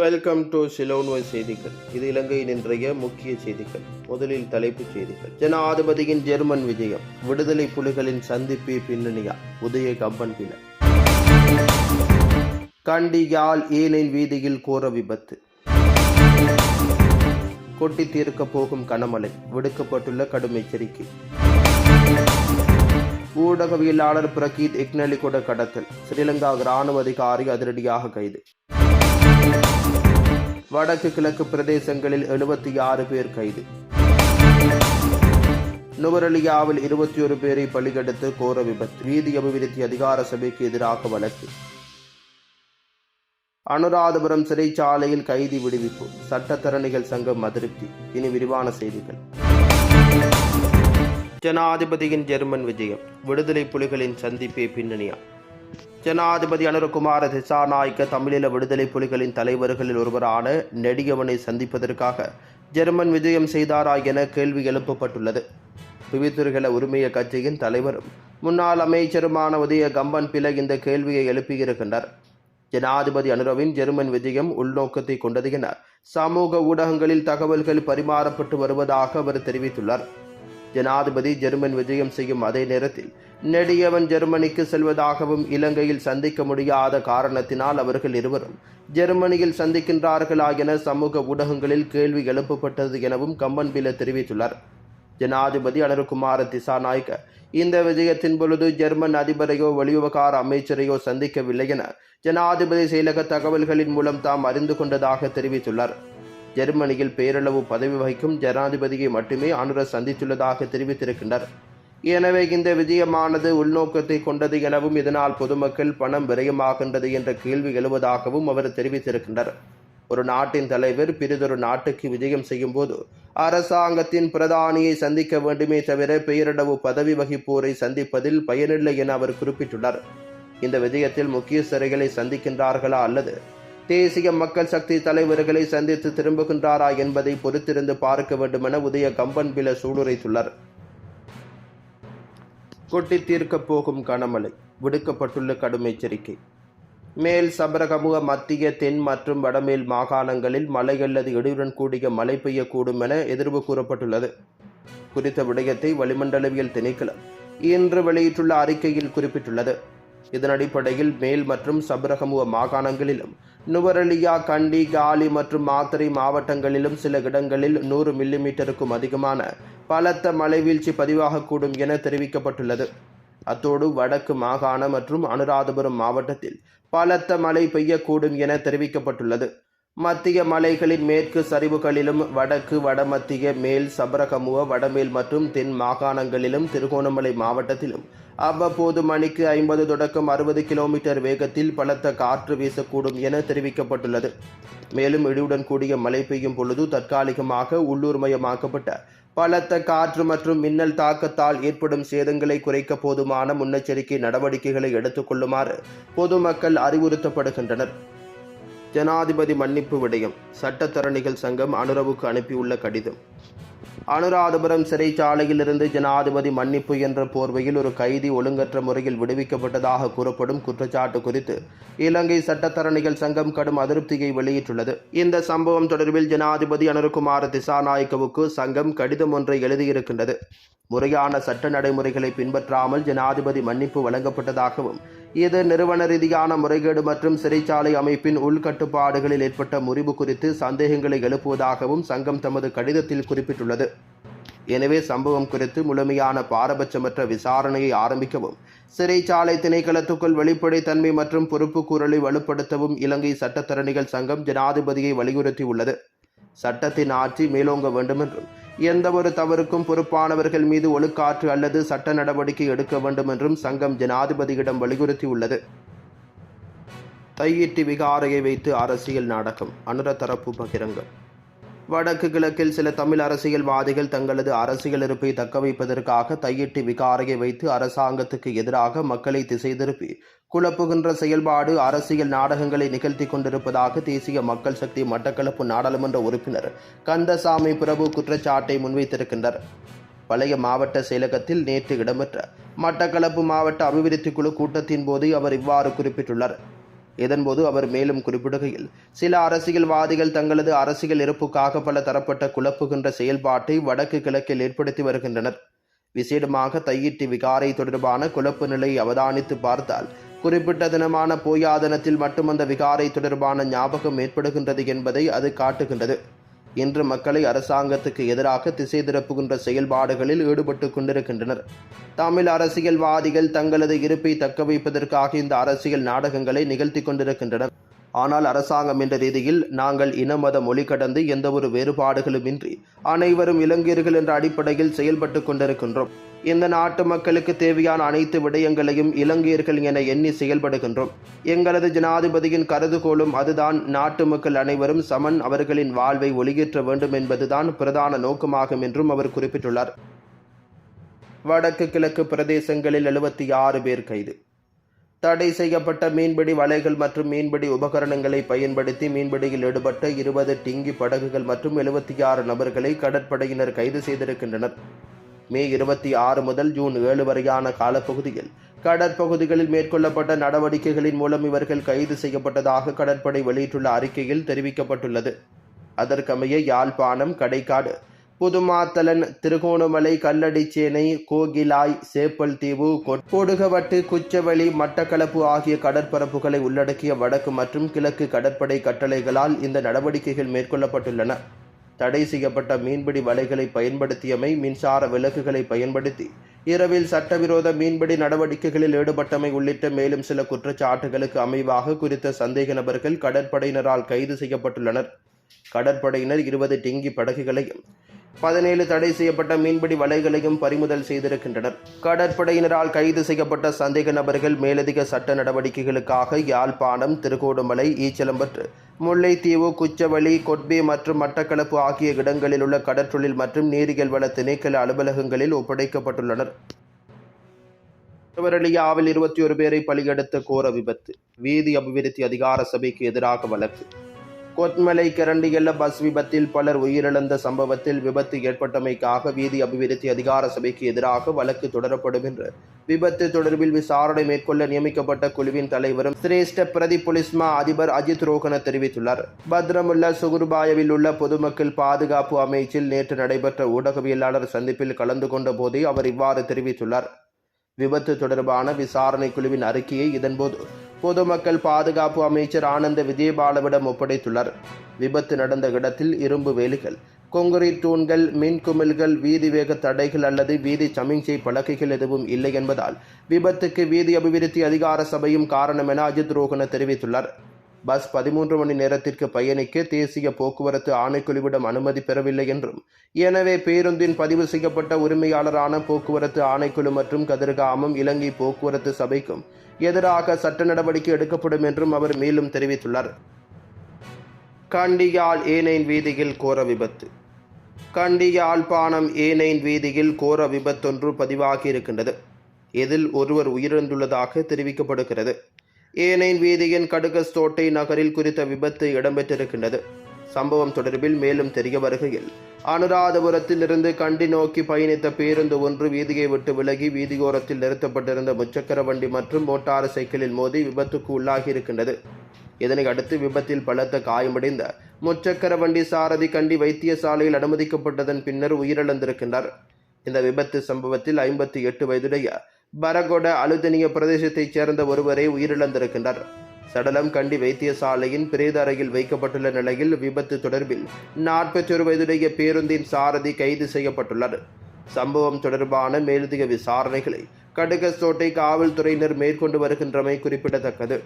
Welcome to சிலோன்வ செய்திகள் இது இலங்கையின் இன்றைய முக்கிய செய்திகள். முதலில் தலைப்புச் செய்திகள். ஜனாதிபதியின் ஜெர்மன் விஜயம். விடுதலை புலிகளின் சந்திப்பு பின்னணியா? உதய கம்பன் பின கண்டி யாழ் ஏனைன் வீதியில் கோர விபத்து. கொட்டி தீர்க்க போகும் கனமழை. விடுக்கப்பட்டுள்ள கடும் எச்சரிக்கை. ஊடகவியலாளர் பிரகீத் இக்னலிகொட கடத்தல். ஸ்ரீலங்கா இராணுவ அதிகாரி அதிரடியாக கைது. வடக்கு கிழக்கு பிரதேசங்களில் எழுபத்தி ஆறு பேர் கைது. நுவரலியாவில் இருபத்தி ஒரு பேரை பலிகெடுத்து கோர விபத்து. வீதி அபிவிருத்தி அதிகார சபைக்கு எதிராக வழக்கு. அனுராதபுரம் சிறைச்சாலையில் கைதி விடுவிப்பு. சட்டத்தரணிகள் சங்கம் அதிருப்தி. இனி விரிவான செய்திகள். ஜனாதிபதியின் ஜெர்மன் விஜயம். விடுதலை புலிகளின் சந்திப்பே பின்னணியா? ஜனாதிபதி அனுரகுமார திசாநாயக்க தமிழீழ விடுதலை புலிகளின் தலைவர்களில் ஒருவரான நெடியவனை சந்திப்பதற்காக ஜெர்மன் விஜயம் செய்தாரா என கேள்வி எழுப்பப்பட்டுள்ளது. விவித்துருகள உரிமைய கட்சியின் தலைவரும் முன்னாள் அமைச்சருமான உதய கம்பன் பில இந்த கேள்வியை எழுப்பியிருக்கின்றார். ஜனாதிபதி அனுரவின் ஜெர்மன் விஜயம் உள்நோக்கத்தை கொண்டது என சமூக ஊடகங்களில் தகவல்கள் பரிமாறப்பட்டு வருவதாக அவர் தெரிவித்துள்ளார். ஜனாதிபதி ஜெர்மன் விஜயம் செய்யும் அதே நேரத்தில் நெடியவன் ஜெர்மனிக்கு செல்வதாகவும் இலங்கையில் சந்திக்க முடியாத காரணத்தினால் அவர்கள் இருவரும் ஜெர்மனியில் சந்திக்கின்றார்களா என சமூக ஊடகங்களில் கேள்வி எழுப்பப்பட்டது எனவும் கம்பன்பில தெரிவித்துள்ளார். ஜனாதிபதி அனுருகுமார திசாநாயக்க இந்த விஜயத்தின் பொழுது ஜெர்மன் அதிபரையோ வெளிவிவகார அமைச்சரையோ சந்திக்கவில்லை என ஜனாதிபதி செயலக தகவல்களின் மூலம் தாம் அறிந்து கொண்டதாக தெரிவித்துள்ளார். ஜெர்மனியில் பேரளவு பதவி வகிக்கும் ஜனாதிபதியை மட்டுமே அனுர சந்தித்துள்ளதாக தெரிவித்திருக்கின்றார் எனவே இந்த விஜயமானது உள்நோக்கத்தை கொண்டது எனவும் இதனால் பொதுமக்கள் பணம் விரயமாகின்றது என்ற கேள்வி எழுவதாகவும் அவர் தெரிவித்திருக்கின்றார் ஒரு நாட்டின் தலைவர் பிறிதொரு நாட்டுக்கு விஜயம் செய்யும் போது அரசாங்கத்தின் பிரதானியை சந்திக்க வேண்டுமே தவிர பெயரளவு பதவி வகிப்போரை சந்திப்பதில் பயனில்லை என அவர் குறிப்பிட்டுள்ளார். இந்த விஜயத்தில் முக்கிய சிறைகளை சந்திக்கின்றார்களா அல்லது தேசிய மக்கள் சக்தி தலைவர்களை சந்தித்து திரும்புகின்றாரா என்பதை பொறுத்திருந்து பார்க்க வேண்டுமென உதய கம்பன் பில சூளுரைத்துள்ளார். கொட்டி தீர்க்கப் போகும் கனமழை விடுக்கப்பட்டுள்ள கடும் எச்சரிக்கை. மேல் சபரகமுக மத்திய தென் மற்றும் வடமேல் மாகாணங்களில் மழை அல்லது இடியுடன் கூடிய மழை பெய்யக்கூடும் என எதிர்வு கூறப்பட்டுள்ளது. குறித்த விடயத்தை வளிமண்டலவியல் திணைக்களம் இன்று வெளியிட்டுள்ள அறிக்கையில் குறிப்பிட்டுள்ளது. இதன் அடிப்படையில் மேல் மற்றும் சபரகமுக மாகாணங்களிலும் நுவரலியா கண்டி காலி மற்றும் மாத்தறை மாவட்டங்களிலும் சில இடங்களில் நூறு மில்லிமீட்டருக்கும் அதிகமான பலத்த மலைவீழ்ச்சி பதிவாகக்கூடும் என தெரிவிக்கப்பட்டுள்ளது. அத்தோடு வடக்கு மாகாண மற்றும் அனுராதபுரம் மாவட்டத்தில் பலத்த மழை பெய்யக்கூடும் என தெரிவிக்கப்பட்டுள்ளது. மத்திய மலைகளின் மேற்கு சரிவுகளிலும் வடக்கு வடமத்திய மேல் சபரகமுவ வடமேல் மற்றும் தென் மாகாணங்களிலும் திருகோணமலை மாவட்டத்திலும் அவ்வப்போது மணிக்கு ஐம்பது தொடக்கம் அறுபது கிலோமீட்டர் வேகத்தில் பலத்த காற்று வீசக்கூடும் என தெரிவிக்கப்பட்டுள்ளது. மேலும் இடியுடன் கூடிய மழை பெய்யும் பொழுது தற்காலிகமாக உள்ளூர்மயமாக்கப்பட்ட பலத்த காற்று மற்றும் மின்னல் தாக்கத்தால் ஏற்படும் சேதங்களை குறைக்க போதுமான முன்னெச்சரிக்கை நடவடிக்கைகளை எடுத்துக்கொள்ளுமாறு பொதுமக்கள் அறிவுறுத்தப்படுகின்றனர். ஜனாதிபதி மன்னிப்பு விடயம் சட்டத்தரணிகள் சங்கம் அனுரவுக்கு அனுப்பியுள்ள கடிதம். அனுராதபுரம் சிறைச்சாலையிலிருந்து ஜனாதிபதி மன்னிப்பு என்ற போர்வையில் ஒரு கைதி ஒழுங்கற்ற முறையில் விடுவிக்கப்பட்டதாக கூறப்படும் குற்றச்சாட்டு குறித்து இலங்கை சட்டத்தரணிகள் சங்கம் கடும் அதிருப்தியை வெளியிட்டுள்ளது. இந்த சம்பவம் தொடர்பில் ஜனாதிபதி அனுர்குமார் திசாநாயக்கவுக்கு சங்கம் கடிதம் ஒன்றை எழுதியிருக்கின்றது. முறையான சட்ட நடைமுறைகளை பின்பற்றாமல் ஜனாதிபதி மன்னிப்பு வழங்கப்பட்டதாகவும் இது நிறுவன ரீதியான முறைகேடு மற்றும் சிறைச்சாலை அமைப்பின் உள்கட்டுப்பாடுகளில் ஏற்பட்ட முறிவு குறித்து சந்தேகங்களை எழுப்புவதாகவும் சங்கம் தமது கடிதத்தில் குறிப்பிட்டுள்ளது. எனவே சம்பவம் குறித்து முழுமையான பாரபட்சமற்ற விசாரணையை ஆரம்பிக்கவும் சிறைச்சாலை திணைக்களத்துக்குள் வெளிப்படைத்தன்மை மற்றும் பொறுப்புக்கூறலை வலுப்படுத்தவும் இலங்கை சட்டத்தரணிகள் சங்கம் ஜனாதிபதியை வலியுறுத்தியுள்ளது. சட்டத்தின் ஆட்சி மேலோங்க வேண்டுமென்றும் எந்த ஒரு தவறுக்கும் பொறுப்பானவர்கள் மீது ஒழுக்காற்று அல்லது சட்ட நடவடிக்கை எடுக்க வேண்டும் என்றும் சங்கம் ஜனாதிபதியிடம் வலியுறுத்தியுள்ளது. தையிட்டு விகாரையை வைத்து அரசியல் நாடகம். அனுர தரப்பு பகிரங்கம். வடக்கு கிழக்கில் சில தமிழ் அரசியல்வாதிகள் தங்களது அரசியல் இருப்பை தக்க வைப்பதற்காக விகாரையை வைத்து அரசாங்கத்துக்கு எதிராக மக்களை திசை திருப்பி குழப்புகின்ற செயல்பாடு அரசியல் நாடகங்களை நிகழ்த்தி கொண்டிருப்பதாக தேசிய மக்கள் சக்தி மட்டக்களப்பு நாடாளுமன்ற உறுப்பினர் கந்தசாமி பிரபு குற்றச்சாட்டை முன்வைத்திருக்கின்றார் பழைய மாவட்ட செயலகத்தில் நேற்று இடம்பெற்ற மட்டக்களப்பு மாவட்ட அபிவிருத்தி குழு கூட்டத்தின் போது அவர் இவ்வாறு குறிப்பிட்டுள்ளார். இதன்போது அவர் மேலும் குறிப்பிடுகையில் சில அரசியல்வாதிகள் தங்களது அரசியல் இருப்புக்காக பல தரப்பட்ட குழப்புகின்ற செயல்பாட்டை வடக்கு கிழக்கில் ஏற்படுத்தி வருகின்றனர். விசேடமாக தையிட்டு விகாரை தொடர்பான குழப்பு நிலையை அவதானித்து பார்த்தால் குறிப்பிட்ட தினமான போயாதனத்தில் மட்டும் அந்த விகாரை தொடர்பான ஞாபகம் ஏற்படுகின்றது என்பதை அது காட்டுகின்றது. இன்று மக்களை அரசாங்கத்துக்கு எதிராக திசை திருப்புகின்ற செயல்பாடுகளில் ஈடுபட்டு கொண்டிருக்கின்றனர். தமிழ் அரசியல்வாதிகள் தங்களது இருப்பை தக்க வைப்பதற்காக இந்த அரசியல் நாடகங்களை நிகழ்த்தி கொண்டிருக்கின்றனர். ஆனால் அரசாங்கம் என்ற ரீதியில் நாங்கள் இன மத மொழி கடந்து எந்தவொரு வேறுபாடுகளுமின்றி அனைவரும் இளைஞர்கள் என்ற அடிப்படையில் செயல்பட்டு கொண்டிருக்கின்றோம். இந்த நாட்டு மக்களுக்கு தேவையான அனைத்து விடயங்களையும் இலங்கையர்கள் என எண்ணி செயல்படுகின்றோம். எங்களது ஜனாதிபதியின் கருதுகோளும் அதுதான். நாட்டு மக்கள் அனைவரும் சமன் அவர்களின் வாழ்வை ஒளியேற்ற வேண்டும் என்பதுதான் பிரதான நோக்கமாகும் என்றும் அவர் குறிப்பிட்டுள்ளார். வடக்கு கிழக்கு பிரதேசங்களில் எழுபத்தி ஆறு பேர் கைது. தடை செய்யப்பட்ட மீன்பிடி வலைகள் மற்றும் மீன்பிடி உபகரணங்களை பயன்படுத்தி மீன்பிடியில் ஈடுபட்ட இருபது டிங்கி படகுகள் மற்றும் எழுபத்தி ஆறு நபர்களை கடற்படையினர் கைது செய்திருக்கின்றனர். மே இருபத்தி ஆறு முதல் ஜூன் ஏழு வரையான காலப்பகுதியில் கடற்பகுதிகளில் மேற்கொள்ளப்பட்ட நடவடிக்கைகளின் மூலம் இவர்கள் கைது செய்யப்பட்டதாக கடற்படை வெளியிட்டுள்ள அறிக்கையில் தெரிவிக்கப்பட்டுள்ளது. அதற்கமைய யாழ்ப்பாணம் கடைக்காடு புதுமாத்தலன் திருகோணமலை கல்லடிச்சேனை கோகிலாய் சேப்பல் தீவு கொடுகவட்டு குச்சவெளி மட்டக்களப்பு ஆகிய கடற்பரப்புகளை உள்ளடக்கிய வடக்கு மற்றும் கிழக்கு கடற்படை கட்டளைகளால் இந்த நடவடிக்கைகள் மேற்கொள்ளப்பட்டுள்ளன. தடை செய்யப்பட்ட மீன்பிடி வலைகளை பயன்படுத்தியமை மின்சார விலக்குகளை பயன்படுத்தி இரவில் சட்டவிரோத மீன்பிடி நடவடிக்கைகளில் ஈடுபட்டமை உள்ளிட்ட மேலும் சில குற்றச்சாட்டுகளுக்கு அமைவாக குறித்த சந்தேக நபர்கள் கடற்படையினரால் கைது செய்யப்பட்டுள்ளனர். கடற்படையினர் இருபது டிங்கி படகுகளையும் பதினேழு தடை செய்யப்பட்ட மீன்பிடி வலைகளையும் பறிமுதல் செய்திருக்கின்றனர். கடற்படையினரால் கைது செய்யப்பட்ட சந்தேக நபர்கள் மேலதிக சட்ட நடவடிக்கைகளுக்காக யாழ்ப்பாணம் திருகோடுமலை ஈச்சலம்பற்று முல்லைத்தீவு குச்சவெளி கொட்பி மற்றும் மட்டக்களப்பு ஆகிய இடங்களில் உள்ள கடற்றொழில் மற்றும் நீரியல் வள திணைக்கள அலுவலகங்களில் ஒப்படைக்கப்பட்டுள்ளனர். திருவரளியாவில் இருபத்தி ஒரு பேரை பலியெடுத்த கோர விபத்து வீதி அபிவிருத்தி அதிகார சபைக்கு எதிராக வழக்கு. கொத்மலை கிரண்டியல்ல பஸ் விபத்தில் பலர் உயிரிழந்த சம்பவத்தில் விபத்து ஏற்பட்டமைக்காக வீதி அபிவிருத்தி அதிகார சபைக்கு எதிராக வழக்கு தொடரப்படும் என்று விபத்து தொடர்பில் விசாரணை மேற்கொள்ள நியமிக்கப்பட்ட குழுவின் தலைவரும் சிரேஷ்ட பிரதி பொலிஸ்மா அதிபர் அஜித் ரோகன தெரிவித்துள்ளார். பத்ரமுல்ல சுகுர்பாயவில் உள்ள பொதுமக்கள் பாதுகாப்பு அமைச்சில் நேற்று நடைபெற்ற ஊடகவியலாளர் சந்திப்பில் கலந்து கொண்ட போதே அவர் இவ்வாறு தெரிவித்துள்ளார். விபத்து தொடர்பான விசாரணை குழுவின் அறிக்கையை இதன்போது பொதுமக்கள் பாதுகாப்பு அமைச்சர் ஆனந்த விஜயபாலவிடம் ஒப்படைத்துள்ளார். விபத்து நடந்த இடத்தில் இரும்பு வேலிகள் கொங்குரீட் தூண்கள் மின் குமிழ்கள் வீதி வேக தடைகள் அல்லது வீதி சமிஞ்சை பலகைகள் எதுவும் இல்லை என்பதால் விபத்துக்கு வீதி அபிவிருத்தி அதிகார சபையும் காரணம் என அஜித் ரோகன தெரிவித்துள்ளார். பஸ் பதிமூன்று மணி நேரத்திற்கு பயணிக்க தேசிய போக்குவரத்து ஆணைக்குழுவிடம் அனுமதி பெறவில்லை என்றும். எனவே பேருந்தின் பதிவு செய்யப்பட்ட உரிமையாளரான போக்குவரத்து ஆணைக்குழு மற்றும் கதிர்காமம் இலங்கை போக்குவரத்து சபைக்கும் எதிராக சட்ட நடவடிக்கை எடுக்கப்படும் என்றும் அவர் மேலும் தெரிவித்துள்ளார். கண்டியால் ஏனைன் வீதியில் கோர விபத்து. கண்டி யாழ்ப்பாணம் ஏனைன் வீதியில் கோர விபத்தொன்று பதிவாகி இருக்கின்றது. இதில் ஒருவர் உயிரிழந்துள்ளதாக தெரிவிக்கப்படுகிறது. ஏனைன் வீதியின் கடுகஸ்தோட்டை நகரில் குறித்த விபத்து இடம்பெற்றிருக்கின்றது. சம்பவம் தொடர்பில் மேலும் தெரிய வருகையில் அனுராதபுரத்தில் இருந்து கண்டி நோக்கி பயணித்த பேருந்து ஒன்று வீதியை விட்டு விலகி வீதியோரத்தில் நிறுத்தப்பட்டிருந்த முச்சக்கர வண்டி மற்றும் மோட்டார் சைக்கிளில் மோதி விபத்துக்கு உள்ளாகி இருக்கின்றது இதனை அடுத்து விபத்தில் பலத்த காயமடைந்த முச்சக்கர வண்டி சாரதி கண்டி வைத்தியசாலையில் அனுமதிக்கப்பட்டதன் பின்னர் உயிரிழந்திருக்கின்றார். இந்த விபத்து சம்பவத்தில் ஐம்பத்தி எட்டு வயதுடைய பரகொட அலுதனிய பிரதேசத்தைச் சேர்ந்த ஒருவரே உயிரிழந்திருக்கின்றார். சடலம் கண்டி வைத்தியசாலையின் பிரேத அறையில் வைக்கப்பட்டுள்ள நிலையில் விபத்து தொடர்பில் நாற்பத்தி ஒரு வயதுடைய பேருந்தின் சாரதி கைது செய்யப்பட்டுள்ளார். சம்பவம் தொடர்பான மேலதிக விசாரணைகளை கடுகஸ்தோட்டை காவல்துறையினர் மேற்கொண்டு வருகின்றமை குறிப்பிடத்தக்கது.